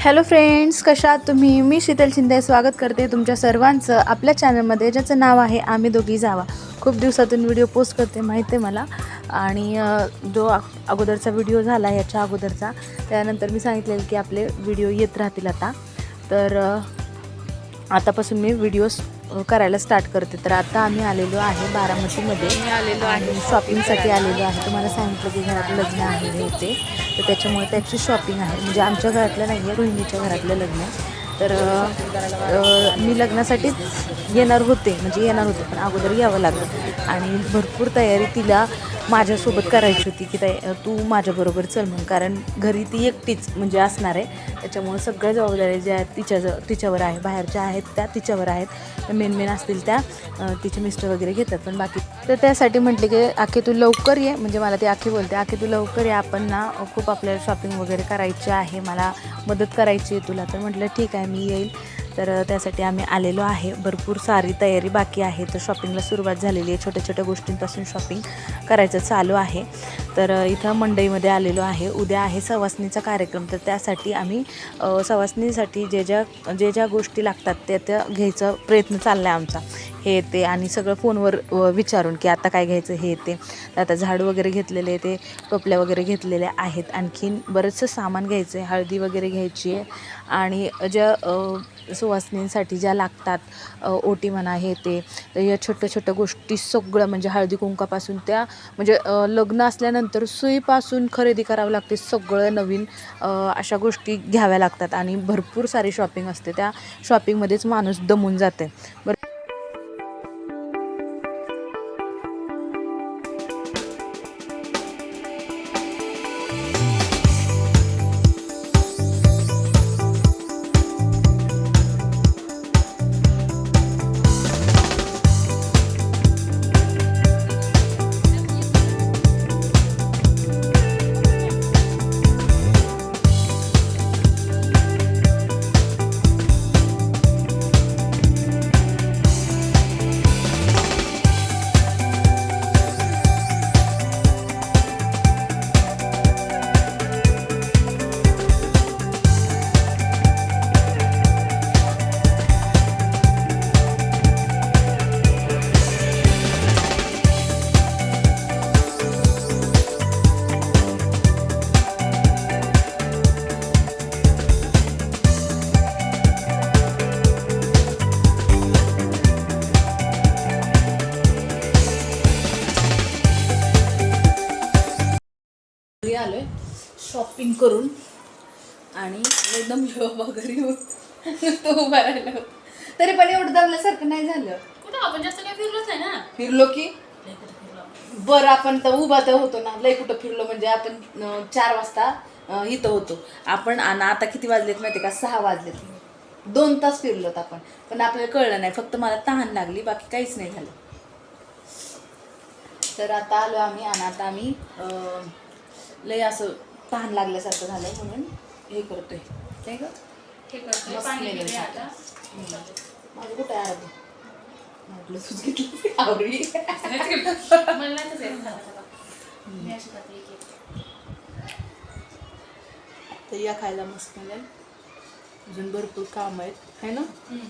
Hello friends कशा तुम्ही? मी शीतल शिंदे स्वागत करते तुमच्या सर्वांचं आपल्या चॅनलमध्ये ज्याचं नाव आहे आम्ही दोघी जावा. खूप दिवसातून व्हिडिओ पोस्ट करते माहिती आहे मला. आणि जो अगोदरचा व्हिडिओ झाला याच्या अगोदरचा त्यानंतर मी सांगितलेलं की आपले व्हिडिओ येत राहतील आता. तर आतापासून मी व्हिडिओज करायला स्टार्ट करते. तर आता आम्ही आलेलो आहे बारामतीमध्ये. आलेलो आहे. शॉपिंगसाठी आलेलो आहे. तुम्हाला सांगितलं की घरात लग्न आहे हे ते. तर त्याच्यामुळे त्याची शॉपिंग आहे. म्हणजे आमच्या घरातलं नाही आहे रोहिणीच्या घरातलं लग्न आहे. तर मी लग्नासाठीच येणार होते. म्हणजे येणार होते पण अगोदर यावं लागलं. आणि भरपूर तयारी तिला माझ्यासोबत करायची होती की ताई तू माझ्याबरोबर चल म्हणून कारण घरी ती एकटीच म्हणजे असणार आहे. त्याच्यामुळं सगळ्या जबाबदाऱ्या ज्या आहेत तिच्या तिच्यावर आहे. बाहेरच्या आहेत त्या तिच्यावर आहेत. मेन मेन असतील त्या तिचे मिस्टर वगैरे घेतात. पण बाकी तर त्यासाठी म्हटले की आखे तू लवकर ये. म्हणजे मला ती आखी बोलते आखे तू लवकर ये. आपण ना खूप आपल्याला शॉपिंग वगैरे करायची आहे. मला मदत करायची आहे तुला. तर म्हटलं ठीक आहे मी येईल. तर त्यासाठी आम्ही आलेलो आहे. भरपूर सारी तयारी बाकी आहे. तर शॉपिंगला सुरुवात झालेली आहे. छोट्या छोट्या गोष्टींपासून शॉपिंग करायचं चालू आहे. तर इथं मंडईमध्ये आलेलो आहे. उद्या आहे सवासणीचा कार्यक्रम. तर त्यासाठी आम्ही सवासणीसाठी जे ज्या जे ज्या गोष्टी लागतात त्या त्या घ्यायचा प्रयत्न चालला आहे आमचा. हे ते आणि सगळं फोनवर विचारून की आता काय घ्यायचं हे ते. आता झाड वगैरे घेतलेले ते टोपल्या वगैरे घेतलेल्या आहेत. आणखीन बरंचसं सामान घ्यायचं आहे हळदी वगैरे घ्यायची आहे आणि ज्या सुवासनींसाठी ज्या लागतात ओटी म्हणा हे ते तर या छोट्या छोट्या गोष्टी सगळं म्हणजे हळदी कुंकापासून त्या म्हणजे लग्न असल्यानंतर सुईपासून खरेदी करावं लागते सगळं नवीन अशा गोष्टी घ्याव्या लागतात आणि भरपूर सारी शॉपिंग असते. त्या शॉपिंगमध्येच माणूस दमून जाते. बरं घरी आलोय. शॉपिंग करून. आणि दमलो बाबा घरी येऊन तो उभा राहिला. होता. तरी पण एवढं दमल्यासारखं नाही झालं. कुठं? आपण जास्त काही फिरलोच नाही ना? फिरलो की? बरं आपण तर उभा तर होतो ना. लय कुठं फिरलो म्हणजे आपण चार वाजता इथं होतो. आपण आणि आता किती वाजलेत माहिती का? सहा वाजलेत. दोन तास फिरलोत आपण. पण आपल्याला कळलं नाही. फक्त मला तहान लागली. बाकी काहीच नाही झालं. तर आता आलो आम्ही आणि आता आम्ही लय असं तहान लागल्यासारखं झालं म्हणून हे करतोय. काय ग? हे करतोय मस्त पाणी मेनू पिले झाला. आता. माझं कुठं आहे अर्ध म्हटलं घेतलं मला नाही तसं येत. मी अशी. तर या खायला मस्त मिळेल अजून भरपूर काम आहेत है ना? हम्म.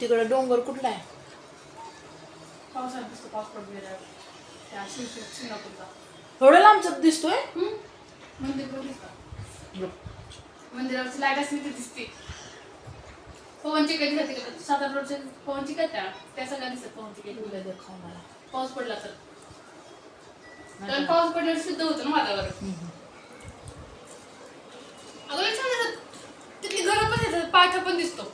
तिकडं डोंगर कुठला आहे? पावसाळ्यात पाऊस सिंगापूरचा एवढं लांबचा दिसतोय. मंदिर मंदिरावरची लाइट असली ती दिसते. पवनची काही दिसते का सात आठ रोडच्या पवनची काय त्या? त्या सगळ्या दिसत पवनची काही. दाखव मला. पाऊस पडला तर. कारण पाऊस पडल्यावर शुद्ध होतं ना वातावरण. हम्म. अगं लय छान तिथली घरं पण येतात पायथा पण दिसतो.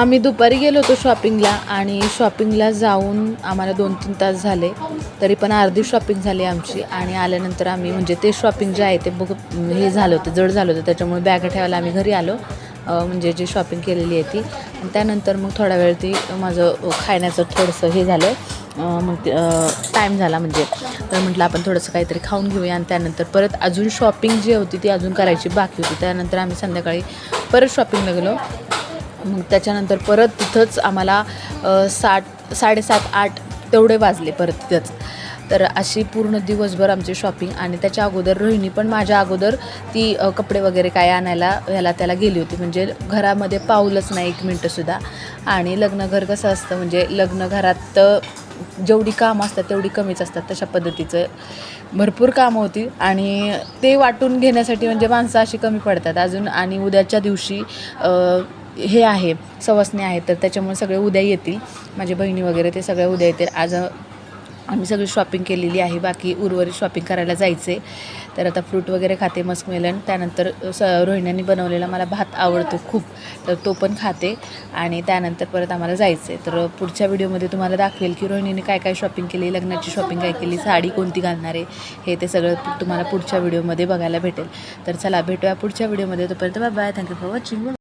आम्ही दुपारी गेलो होतो शॉपिंगला आणि शॉपिंगला जाऊन आम्हाला दोन तीन तास झाले. तरी पण अर्धी शॉपिंग झाली आमची आणि आल्यानंतर आम्ही म्हणजे ते शॉपिंग जे आहे ते बघ हे झालं होतं जड झालं होतं. त्याच्यामुळे बॅग ठेवायला आम्ही घरी आलो. म्हणजे जी शॉपिंग केलेली आहे ती. आणि त्यानंतर मग थोडा वेळ ती माझं खाण्याचं थोडंसं हे झालं. मग टाईम झाला म्हणजे. तर म्हटलं आपण थोडंसं काहीतरी खाऊन घेऊया आणि त्यानंतर परत अजून शॉपिंग जी होती ती अजून करायची बाकी होती. त्यानंतर आम्ही संध्याकाळी परत शॉपिंगला गेलो. मग त्याच्यानंतर परत तिथंच आम्हाला साठ साडेसात आठ तेवढे वाजले परत तिथंच. तर अशी पूर्ण दिवसभर आमची शॉपिंग आणि त्याच्या अगोदर रोहिणी पण माझ्या अगोदर ती कपडे वगैरे काय आणायला ह्याला त्याला गेली होती. म्हणजे घरामध्ये पाऊलच नाही एक मिनटंसुद्धा आणि लग्नघर कसं असतं म्हणजे लग्न घरात जेवढी कामं असतात तेवढी कमीच असतात तशा पद्धतीचं. भरपूर कामं होती आणि ते वाटून घेण्यासाठी म्हणजे माणसं अशी कमी पडतात. अजून आणि उद्याच्या दिवशी हे आहे सवासणी आहेत तर त्याच्यामुळे सगळे उद्या येतील. माझ्या बहिणी वगैरे ते सगळे उद्या येतील. आज आम्ही सगळी शॉपिंग केलेली आहे. बाकी उर्वरित शॉपिंग करायला जायचे तर आता फ्रूट वगैरे खाते मस्कमेलन त्यानंतर स रोहिण्यांनी बनवलेला मला भात आवडतो खूप. तर तो पण खाते. आणि त्यानंतर परत आम्हाला जायचं आहे तर पुढच्या व्हिडिओमध्ये तुम्हाला दाखवेल की रोहिणीने काय काय शॉपिंग केली लग्नाची शॉपिंग काय केली साडी कोणती घालणार आहे हे ते सगळं तुम्हाला पुढच्या व्हिडिओमध्ये बघायला भेटेल. तर चला भेटूया पुढच्या व्हिडिओमध्ये. तोपर्यंत bye bye thank you for watching